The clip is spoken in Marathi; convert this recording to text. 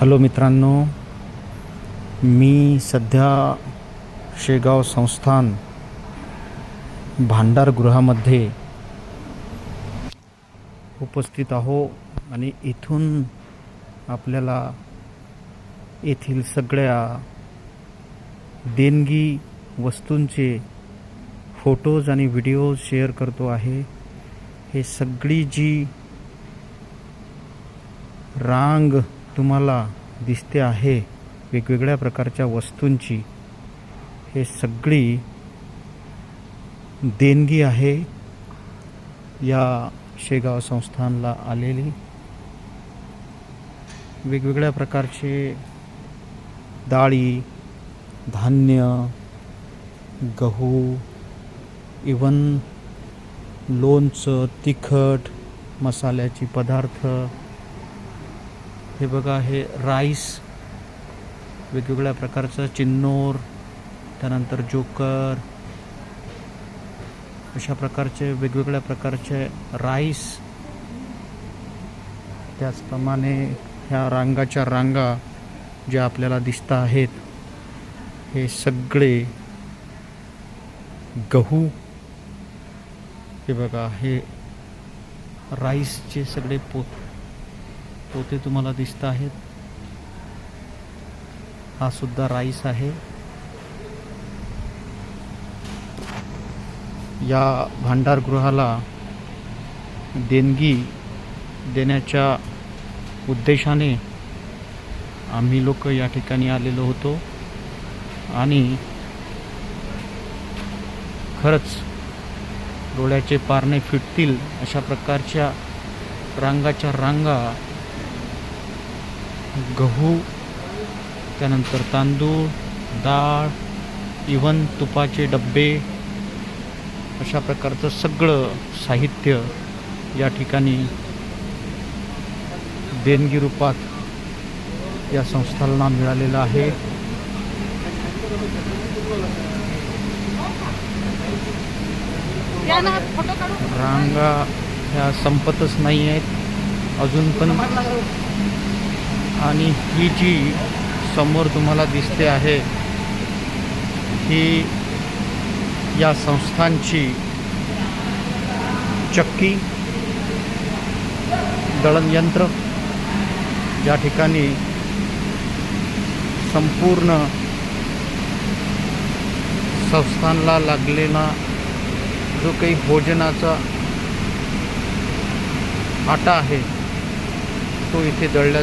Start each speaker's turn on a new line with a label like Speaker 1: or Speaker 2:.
Speaker 1: हॅलो मित्रांनो मी सध्या शेगाव संस्थान भांडारगृहामध्ये उपस्थित आहो आणि इथून आपल्याला येथील सगळ्या देणगी वस्तूंचे फोटोज आणि व्हिडिओज शेअर करतो आहे. हे सगळी जी रांग तुम्हाला दिसते आहे वेगवेगळ्या प्रकारच्या वस्तूंची. हे सगळी देणगी आहे या शेगाव संस्थानला आलेली. वेगवेगळ्या प्रकारचे डाळी धान्य गहू इवन लोणचं तिखट मसाल्याची पदार्थ हे बघा हे राईस वेगवेगळ्या प्रकारचं चिन्नोर त्यानंतर जोकर अशा प्रकारचे वेगवेगळ्या प्रकारचे राईस. त्याचप्रमाणे ह्या रांगाच्या रांगा ज्या आपल्याला दिसत आहेत हे सगळे गहू. हे बघा हे राईसचे सगळे पोत पोते तुम्हाला दिसत आहेत. हा सुद्धा राईस आहे. या भांडारगृहाला देणगी देण्याच्या उद्देशाने आम्ही लोक या ठिकाणी आलेलो होतो. आणि खरंच डोळ्याचे पारणे फिटतील अशा प्रकारच्या रांगाच्या रांगा गहू त्यानंतर तांदूळ डाळ इवन तुपाचे डब्बे अशा प्रकारचं सगळं साहित्य या ठिकाणी देणगी रूपात या संस्थांना मिळालेलं आहे. रांगा ह्या संपतच नाही आहेत अजून पण आणि ही जी समोर तुम्हाला दिसते आहे ही या संस्थांची चक्की दळणयंत्र ज्या ठिकाणी संपूर्ण संस्थानला लागलेला जो काही भोजनाचा आटा आहे तो इथे दळल्या